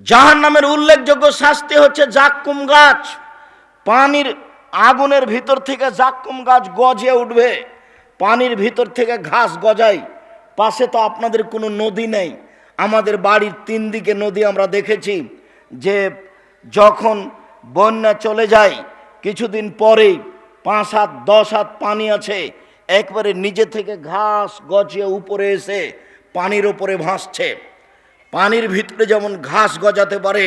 জাহান নামের উল্লেখযোগ্য শাস্তি হচ্ছে জাক্কুম গাছ। পানির আগুনের ভিতর থেকে জাক্কুম গাছ গজে উঠবে। পানির ভিতর থেকে ঘাস গজায়। পাশে তো আপনাদের কোনো নদী নেই। আমাদের বাড়ির তিন দিকে নদী আমরা দেখেছি যে যখন বন্যা চলে যায়, কিছুদিন পরেই পাঁচ হাত, দশ হাত পানি আছে। একবারে নিজে থেকে ঘাস গজিয়ে উপরে এসে পানির ওপরে ভাসছে। পানির ভিতরে যেমন ঘাস গজাতে পারে,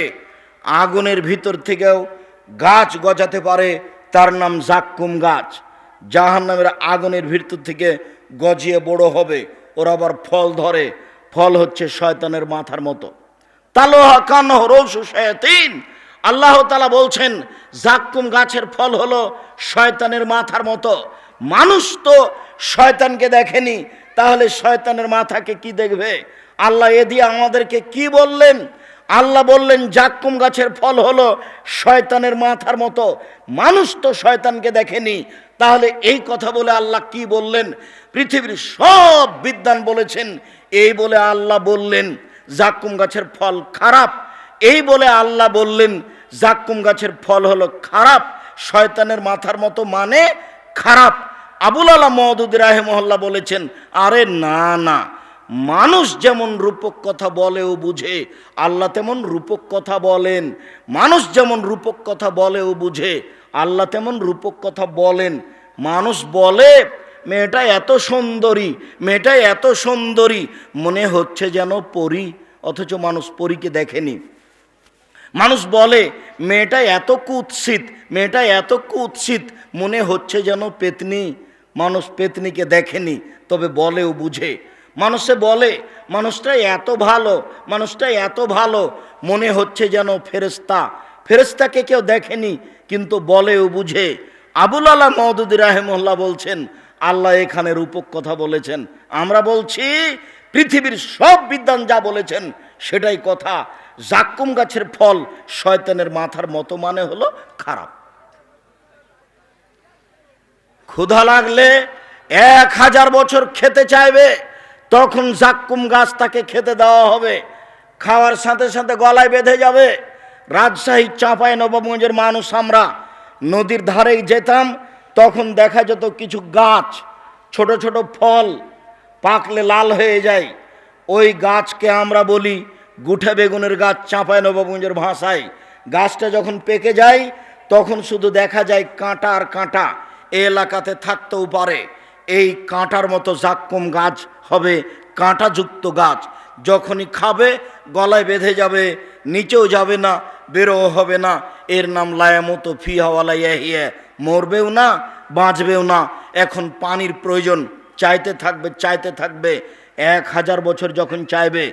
আগুনের ভিতর থেকেও গাছ গজাতে পারে, তার নাম জাক্কুম গাছ। জাহান নামের আগুনের ভিতর থেকে গজিয়ে বড় হবে, ওরা আবার ফল ধরে, ফল হচ্ছে শয়তানের মাথার মতো। তালোহা কান্ন রৌসু শয়তিন। আল্লাহ তালা বলছেন, জাক্কুম গাছের ফল হলো শয়তানের মাথার মতো। মানুষ তো শয়তানকে দেখেনি, তাহলে শয়তানের মাথাকে কি দেখবে? আল্লাহ এ দিয়ে আমাদেরকে কি বললেন? আল্লাহ বললেন, জাক্কুম গাছের ফল হলো শয়তানের মাথার মতো। মানুষ তো শয়তানকে দেখেনি। তাহলে এই কথা বলে আল্লাহ কি বললেন? পৃথিবীর সব বিদ্যান বলেছেন, এই বলে আল্লাহ বললেন, জাক্কুম গাছের ফল খারাপ। এই বলে আল্লাহ বললেন, জাক্কুম গাছের ফল হলো খারাপ। শয়তানের মাথার মতো মানে খারাপ। আবুল আলা মহদুদ রাহেমহল্লা বলেছেন, আরে না না। মানুষ যেমন রূপক কথা বলে ও বুঝে, আল্লাহ তেমন রূপক কথা বলেন। মানুষ যেমন রূপক কথা বলে ও বুঝে, আল্লাহ তেমন রূপক কথা বলেন। মানুষ বলে, মেয়েটা এত সুন্দরী, মেয়েটা এত সুন্দরী। মনে হচ্ছে যেন পরী, অথচ মানুষ পরীকে দেখেনি। মানুষ বলে, মেয়েটা এত কুৎসিত, মেয়েটা এত কুৎসিত। মনে হচ্ছে যেন পেতনি, মানুষ পেতনিকে দেখেনি, তবে বলেও বুঝে। মানুষে বলে, মানুষটা এত ভালো, মানুষটা এত ভালো। মনে হচ্ছে যেন ফেরেস্তা ফেরেস্তাকে কেউ দেখেনি, কিন্তু বলেও বুঝে। আবুল আল্লাহ মহদুদ রাহেমুল্লাহ বলছেন, আল্লাহ এখানে রূপক কথা বলেছেন। আমরা বলছি, পৃথিবীর সব বিদ্যান যা বলেছেন, সেটাই কথা। জাক্কুম গাছের ফল শয়তানের মাথার মতো মানে হলো খারাপ। ক্ষুধা লাগলে এক হাজার বছর খেতে চাইবে। তখন জাক্কুম গাছ তাকে খেতে দেওয়া হবে। খাওয়ার সাথে সাথে গলায় বেঁধে যাবে। রাজশাহী, চাঁপাই, নবাবগঞ্জের মানুষ আমরা নদীর ধারেই যেতাম, তখন দেখা যেত কিছু গাছ, ছোট ছোট ফল পাকলে লাল হয়ে যায়। ওই গাছকে আমরা বলি গুঠে বেগুনের গাছ চাঁপায় নবাবগঞ্জের ভাষায়। গাছটা যখন পেকে যায়, তখন শুধু দেখা যায় কাঁটা আর কাঁটা। এ এলাকাতে থাকতেও পারে। এই কাঁটার মতো জাক্কুম গাছ হবে কাঁটাযুক্ত গাছ। যখনই খাবে, গলায় বেঁধে যাবে, নিচেও যাবে না বেরো হবে না। এর নাম লায়ামতো ফিহাওয়ালা ইয়াহিয়া মরবেও না, বাঁচবেও না। এখন পানির প্রয়োজন, চাইতে থাকবে চাইতে থাকবে। এক হাজার বছর যখন চাইবে,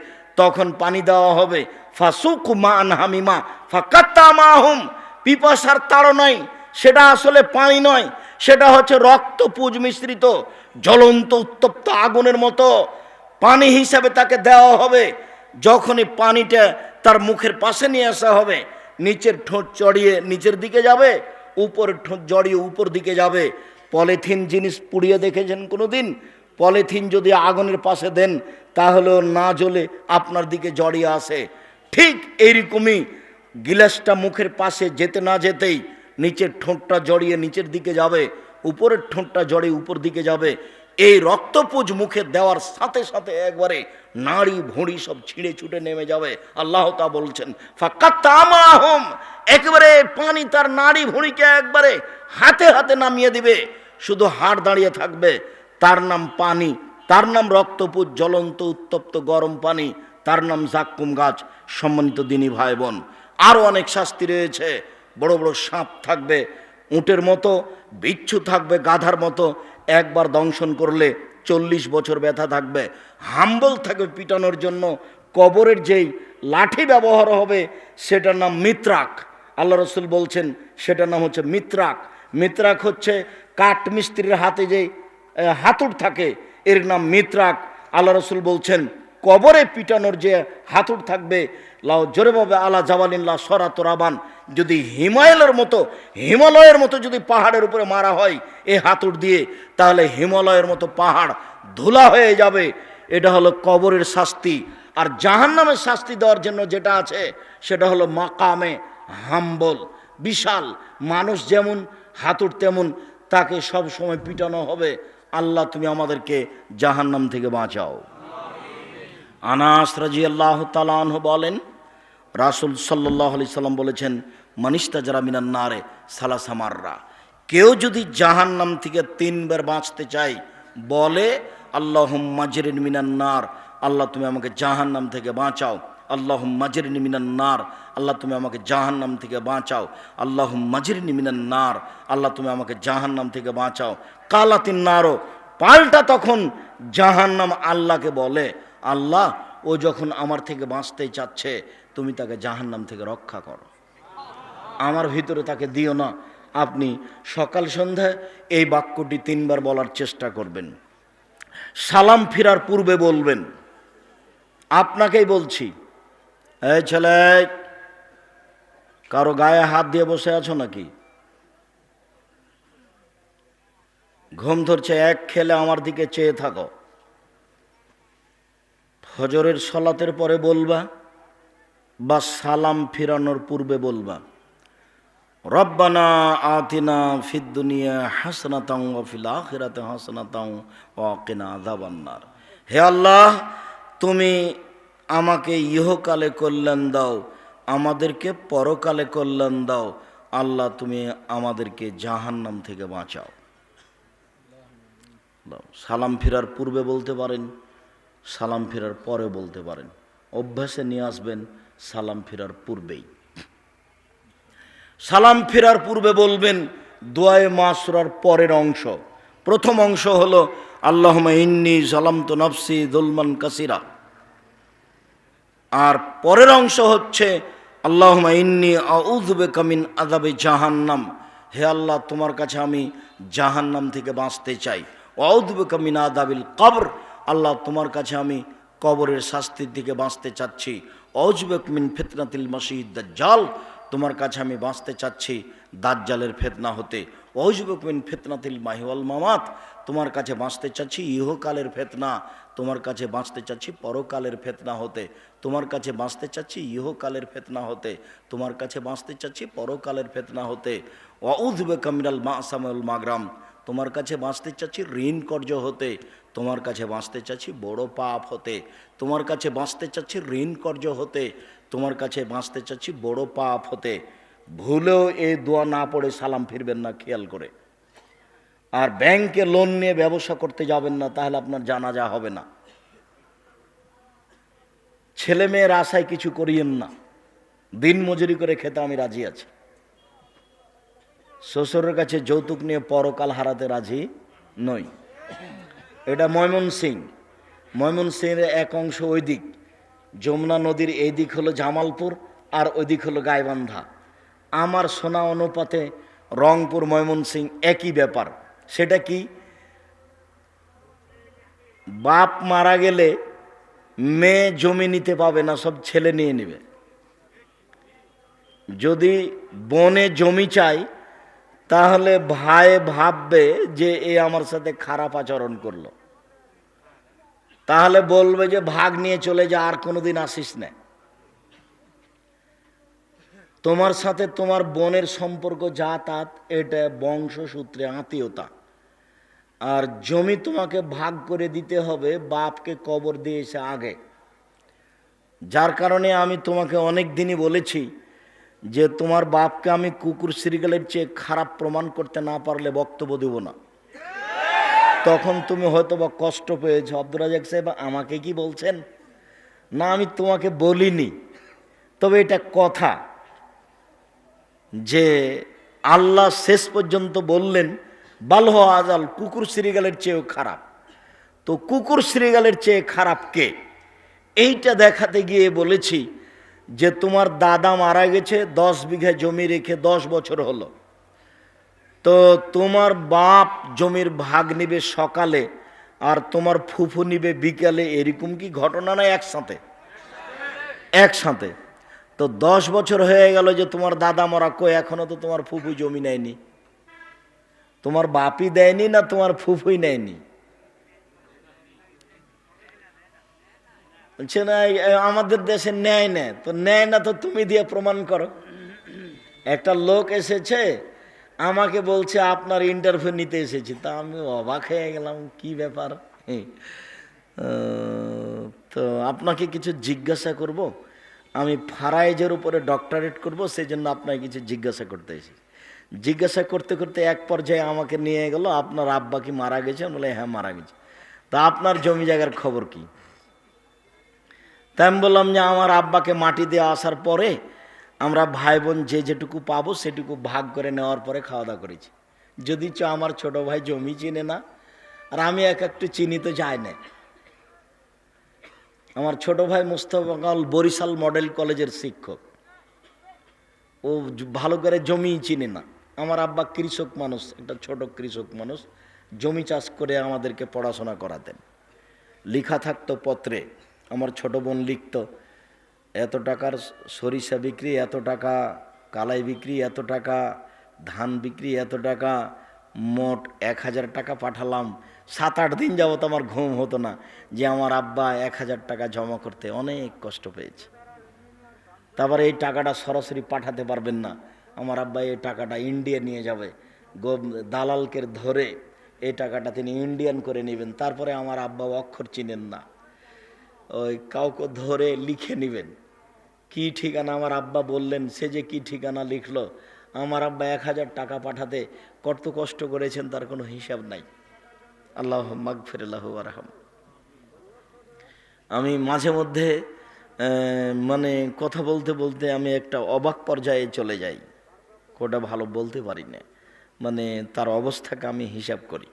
তখন পানি দেওয়া হবে। ফাসুক মা আনহামিমা, ফাকাত্তা মাহুম। পিপাসার তাড়ো নয় সেটা আসলে পানি নয়, সেটা হচ্ছে রক্ত পুজ মিশ্রিত। জ্বলন্ত উত্তপ্ত আগুনের মতো পানি হিসাবে তাকে দেওয়া হবে। যখনই পানিটা তার মুখের পাশে নিয়ে আসা হবে, নিচের ঠোঁট চড়িয়ে নিচের দিকে যাবে উপরের ঠোঁট জড়িয়ে উপর দিকে যাবে। পলিথিন জিনিস পুড়িয়ে দেখেছেন কোনো দিন পলিথিন যদি আগুনের পাশে দেন, তাহলেও না জ্বলে আপনার দিকে জড়িয়ে আসে। ঠিক এইরকমই গিলাসটা মুখের পাশে যেতে না যেতেই নিচের ঠোঁটটা জড়িয়ে নিচের দিকে যাবে। উপরের ঠোঁটটা জড়ে উপর দিকে যাবে। এই রক্তপুজ মুখে দেওয়ার সাথে সাথে একবারে নাড়ি ভুঁড়ি সব ছিঁড়ে ছুটে নেমে যাবে। আল্লাহ তা বলছেন একবারে পানি তার নাড়ি ভুঁড়িকে একবারে হাতে হাতে নামিয়ে দিবে। শুধু হাড় দাঁড়িয়ে থাকবে। তার নাম পানি, তার নাম রক্তপুজ জ্বলন্ত উত্তপ্ত গরম পানি, তার নাম জাক্কুম গাছ, সম্মানিত দিনী ভাই বোন। আরও অনেক শাস্তি রয়েছে। বড় বড় সাপ থাকবে উটের মতো, বিচ্ছু থাকবে গাধার মতো, একবার দংশন করলে চল্লিশ বছর ব্যথা থাকবে। হাম্বল থাকবে পিটানোর জন্য, কবরের যেই লাঠি ব্যবহার হবে, সেটার নাম মিত্রাক। আল্লাহ রসুল বলছেন, সেটার নাম হচ্ছে মিত্রাক। মিত্রাক হচ্ছে কাঠ মিস্ত্রির হাতে যে হাতুড় থাকে, এর নাম মিত্রাক। আল্লাহ রসুল বলছেন, কবরে পিটানোর যে হাতুড় থাকবে, লাও জোরে জোরেভাবে আলা জাবালিল্লা সরা তোরাবান। যদি হিমালয়ের মতো হিমালয়ের মতো যদি পাহাড়ের উপরে মারা হয়, এ হাতুড় দিয়ে তাহলে হিমালয়ের মতো পাহাড় ধুলা হয়ে যাবে। এটা হলো কবরের শাস্তি। আর জাহান নামের শাস্তি দেওয়ার জন্য যেটা আছে, সেটা হলো মাকামে হাম্বল। বিশাল। মানুষ যেমন হাতুর তেমন তাকে সব সময় পিটানো হবে। আল্লাহ, তুমি আমাদেরকে জাহান্নাম থেকে বাঁচাও। আনাস রাজি আল্লাহ তালাহ বলেন রাসুল সাল্লাহ আলি সাল্লাম বলেছেন মানিস্তা যারা মিনান নারে সালাসামাররা কেউ যদি জাহান্নাম থেকে তিনবার বাঁচতে চাই বলে আল্লাহ মাজরিন মিনান নার। আল্লাহ, তুমি আমাকে জাহান নাম থেকে বাঁচাও। আল্লাহ মাজরিন মিনান নার। আল্লাহ, তুমি আমাকে জাহান্নাম থেকে বাঁচাও। আল্লাহ মাজরিন মিনান নার। আল্লাহ, তুমি আমাকে জাহান্নাম থেকে বাঁচাও। কালাতিন নারও পাল্টা তখন জাহান্নাম আল্লাহকে বলে, আল্লাহ, ও যখন আমার থেকে বাঁচতে চাচ্ছে তুমি তাকে জাহান্নাম থেকে রক্ষা করো। আমার ভিতরে তাকে দিও না। আপনি সকাল সন্ধ্যায় এই বাক্যটি তিনবার বলার চেষ্টা করবেন। সালাম ফিরার পূর্বে বলবেন। আপনাকেই বলছি। এই ছেলে, কারও গায়ে হাত দিয়ে বসে আছো নাকি? ঘুম ধরছে, এক খেলে আমার দিকে চেয়ে থাকো। ফজরের সলাতের পরে বলবা বা সালাম ফিরানোর পূর্বে বলবা, রব্বানা আতিনা ফিদ দুনিয়া হাসনাতাং ও ফিল আখিরাতে হাসনাতাং ও কিনা আযাবান্নার হে আল্লাহ, তুমি আমাকে ইহকালে কল্যাণ দাও, আমাদেরকে পরকালে কল্যাণ দাও। আল্লাহ, তুমি আমাদেরকে জাহান্নাম থেকে বাঁচাও। সালাম ফেরার পূর্বে বলতে পারেন, সালাম ফেরার পরে বলতে পারেন। অভ্যাসে নিয়ে আসবেন সালাম ফেরার পূর্বেই। সালাম ফেরার পূর্বে বলবেন, দোয়ায়ে মাসরার পরের অংশ। প্রথম অংশ হলো আল্লাহ ইন্নি সালাম তো নফসি দুলমান কাসিরা। আর পরের অংশ হচ্ছে আল্লাহ ইন্নি আউজবে কামিন আদাবে জাহান্নাম। হে আল্লাহ, তোমার কাছে আমি জাহান্নাম থেকে বাঁচতে চাই। অউদবে কামিন আদাবিল কবর। আল্লাহ, তোমার কাছে আমি কবরের শাস্তির দিকে বাঁচতে চাচ্ছি। অজবেক মিন ফিতনাতিল মসিদ দাজ্জাল, তোমার কাছে আমি বাঁচতে চাচ্ছি দাজ্জালের ফেতনা হতে। অজবেক মিন ফিতনাতিল মাহিওয়াল মামাত, তোমার কাছে বাঁচতে চাচ্ছি ইহকালের ফেতনা, তোমার কাছে বাঁচতে চাচ্ছি পরকালের ফেতনা হতে। তোমার কাছে বাঁচতে চাচ্ছি ইহকালের ফেতনা হতে। তোমার কাছে বাঁচতে চাচ্ছি পরকালের ফেতনা হতে। অউজবে কামিরাল মা আসামুল মাগরাম তোমার কাছে বাঁচতে চাচ্ছি, ঋণ কর্য হতে তোমার কাছে বাঁচতে চাচ্ছি, বড় পাপ হতে তোমার কাছে বাঁচতে চাচ্ছি, ঋণ কর্য হতে তোমার কাছে বাঁচতে চাচ্ছি, বড় পাপ হতে। ভুলেও এই দোয়া না পড়ে সালাম ফিরবেন না, খেয়াল করে। আর ব্যাংকে লোন নিয়ে ব্যবসা করতে যাবেন না, তাহলে আপনার জানাজা হবে না। ছেলে মেয়ের আশায় কিছু করিয়েন না। দিন মজুরি করে খেতে আমি রাজি আছি। শ্বশুরের কাছে যৌতুক নিয়ে পরকাল হারাতে রাজি নই। এটা ময়মন সিং ময়মন সিংয়ের এক অংশ ওই দিক। যমুনা নদীর এই দিক হলো জামালপুর আর ওই দিক হলো গাইবান্ধা। আমার সোনা অনুপাতে রংপুর ময়মন সিং একই ব্যাপার। সেটা কি? বাপ মারা গেলে মেয়ে জমি নিতে পাবে না, সব ছেলে নিয়ে নেবে। যদি বনে জমি চাই তাহলে ভাই ভাববে যে এ আমার সাথে খারাপ আচরণ করল। তাহলে বলবে যে, ভাগ নিয়ে চলে যা, আর কোনোদিন আসিস না। তোমার সাথে তোমার বোনের সম্পর্ক যা যাতায়াত এটা বংশসূত্রে আত্মীয়তা। আর জমি তোমাকে ভাগ করে দিতে হবে বাপকে কবর দিয়েছে আগে। যার কারণে আমি তোমাকে অনেক দিনই বলেছি যে তোমার বাপকে আমি কুকুর সিরিগালের চেয়ে খারাপ প্রমাণ করতে না পারলে বক্তব্য দেব না। তখন তুমি হয়তো বা কষ্ট পেয়েছ। আব্দুর রাজাক সাহেব আমাকে কি বলছেন? না, আমি তোমাকে বলিনি। তবে এটা কথা যে আল্লাহ শেষ পর্যন্ত বললেন, বালহ আজাল কুকুর শ্রীগালের চেয়েও খারাপ। তো কুকুর শ্রীগালের চেয়ে খারাপ কে? এইটা দেখাতে গিয়ে বলেছি যে তোমার দাদা মারা গেছে, দশ বিঘা জমি রেখে দশ বছর হলো। তো তোমার বাপ জমির ভাগ নিবে সকালে, আর তোমার ফুফু নিবে বিকালে, এরকম কি ঘটনা না একসাথে? একসাথে। তো দশ বছর হয়ে গেল যে তোমার দাদা মরা, কই এখনও তো তোমার ফুফু জমি নেয়নি? তোমার বাপই দেয়নি না তোমার ফুফুই নেয়নি? বলছে, না আমাদের দেশে ন্যায় না তো ন্যায় না তো তুমি দিয়ে প্রমাণ করো। একটা লোক এসেছে, আমাকে বলছে, আপনার ইন্টারভিউ নিতে এসেছি। তা আমি অবাক হয়ে গেলাম, কি ব্যাপার? তো আপনাকে কিছু জিজ্ঞাসা করব? আমি ফারাইজের উপরে ডক্টরেট করব সেই জন্য আপনাকে কিছু জিজ্ঞাসা করতে এসেছি। জিজ্ঞাসা করতে করতে এক পর্যায়ে আমাকে নিয়ে গেল, আপনার আব্বা কি মারা গেছে? বলে হ্যাঁ মারা গেছে। তা আপনার জমি জায়গার খবর কি? তাই আমি বললাম যে আমার আব্বাকে মাটি দিয়ে আসার পরে আমরা ভাই বোন যে যেটুকু পাবো সেটুকু ভাগ করে নেওয়ার পরে খাওয়া দাওয়া করেছি। যদি চ আমার ছোট ভাই জমি চিনে না, আর আমি এক একটু চিনি তো যাই না। আমার ছোট ভাই মুস্তফা বরিশাল মডেল কলেজের শিক্ষক। ও ভালো করে জমি চিনে না। আমার আব্বা কৃষক মানুষ, একটা ছোট কৃষক মানুষ। জমি চাষ করে আমাদেরকে পড়াশোনা করাতেন। লেখা থাকতো পত্রে। আমার ছোট বোন লিখতো, এত টাকার সরিষা বিক্রি, এত টাকা কালাই বিক্রি, এত টাকা ধান বিক্রি, এত টাকা মোট এক হাজার টাকা পাঠালাম। সাত আট দিন যাবত আমার ঘুম হতো না যে আমার আব্বা এক হাজার টাকা জমা করতে অনেক কষ্ট পেয়েছে। তারপরে এই টাকাটা সরাসরি পাঠাতে পারবেন না। আমার আব্বা এই টাকাটা ইন্ডিয়া নিয়ে যাবে। দালালকে ধরে এই টাকাটা তিনি ইন্ডিয়ান করে নেবেন। তারপরে আমার আব্বা অক্ষর চিনেন না। ওই কাউকে ধরে লিখে নেবেন। কি ঠিকানা? আমার আব্বা বললেন, সে যে কি ঠিকানা লিখলো? আমার আব্বা এক হাজার টাকা পাঠাতে কত কষ্ট করেছেন তার কোনো হিসাব নাই। আল্লাহ মাগফিরাল্লাহু আরহাম আমি মাঝে মধ্যে মানে কথা বলতে বলতে আমি একটা অবাক পর্যায়ে চলে যাই। কোটা ভালো বলতে পারি না। মানে তার অবস্থাকে আমি হিসাব করি।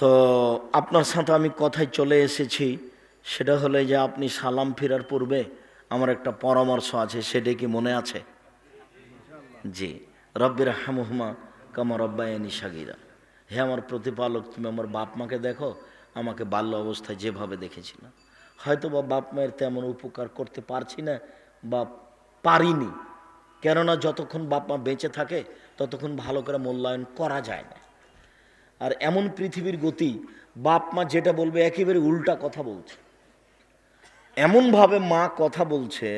তো আপনার সাথে আমি কথায় চলে এসেছি, সেটা হলে যে আপনি সালাম ফেরার পূর্বে আমার একটা পরামর্শ আছে, সেটা কি মনে আছে? জি রব্বির হামুহমা কামা রব্বায়নি সাগিরা। হে আমার প্রতিপালক, তুমি আমার বাপ মাকে দেখো, আমাকে বাল্য অবস্থায় যেভাবে দেখেছিল। হয়তো বা বাপ মায়ের তেমন উপকার করতে পারছি না বা পারিনি। কেননা যতক্ষণ বাপ মা বেঁচে থাকে, ততক্ষণ ভালো করে মূল্যায়ন করা যায় না। আর এমন পৃথিবীর গতি বাপ মা যেটা বলবে একেবারে উল্টা কথা বলছে। এমনভাবে মা কথা বলছে,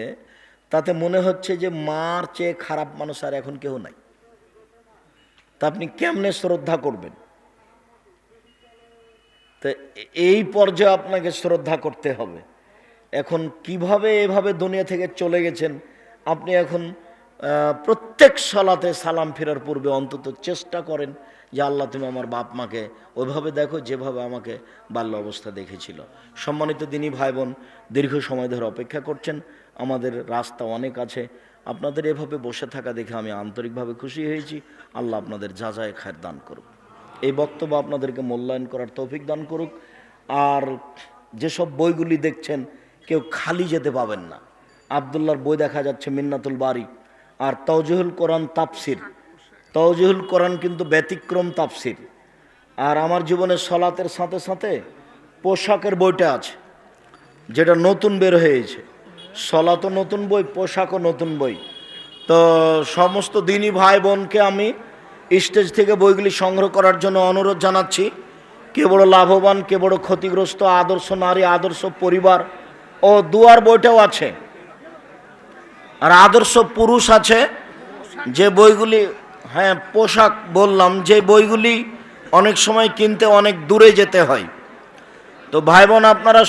তাতে মনে হচ্ছে যে মার চেয়ে খারাপ মানুষ আর এখন কেউ নাই। তা আপনি কেমনে শ্রদ্ধা করবেন? তো এই পর্যায়ে আপনাকে শ্রদ্ধা করতে হবে। এখন কীভাবে এভাবে দুনিয়া থেকে চলে গেছেন, আপনি এখন প্রত্যেক সলাতে সালাম ফেরার পূর্বে অন্তত চেষ্টা করেন যে আল্লাহ তুমি আমার বাপ মাকে ওইভাবে দেখো, যেভাবে আমাকে বাল্য অবস্থা দেখেছিল। সম্মানিত দিনী ভাই বোন দীর্ঘ সময় ধরে অপেক্ষা করছেন। আমাদের রাস্তা অনেক আছে। আপনাদের এভাবে বসে থাকা দেখে আমি আন্তরিকভাবে খুশি হয়েছি। আল্লাহ আপনাদের যা যায় খায়ের দান করুক। এই বক্তব্য আপনাদেরকে মূল্যায়ন করার তৌফিক দান করুক। আর যেসব বইগুলি দেখছেন, কেউ খালি যেতে পাবেন না। আবদুল্লার বই দেখা যাচ্ছে মিন্নাতুল বাড়ি আর তৌজহুল কোরআন তাপসির তৌজহুল কোরআন কিন্তু ব্যতিক্রম তাপসির আর আমার জীবনে সলাতের সাথে সাথে পোশাকের বইটা আছে, যেটা নতুন বের হয়েছে। সলাতও নতুন বই, পোশাকও নতুন বই। তো সমস্ত দিনই ভাই বোনকে আমি স্টেজ থেকে বইগুলি সংগ্রহ করার জন্য অনুরোধ জানাচ্ছি। কে বড় লাভবান, কে বড় ক্ষতিগ্রস্ত, আদর্শ নারী, আদর্শ পরিবার ও দুয়ার বইটাও আছে। আর আদর্শ পুরুষ আছে, যে বইগুলি হ্যাঁ পোশাক বললাম, যে বইগুলি অনেক সময় কিনতে অনেক দূরে যেতে হয়। তো ভাই বোন, আপনারা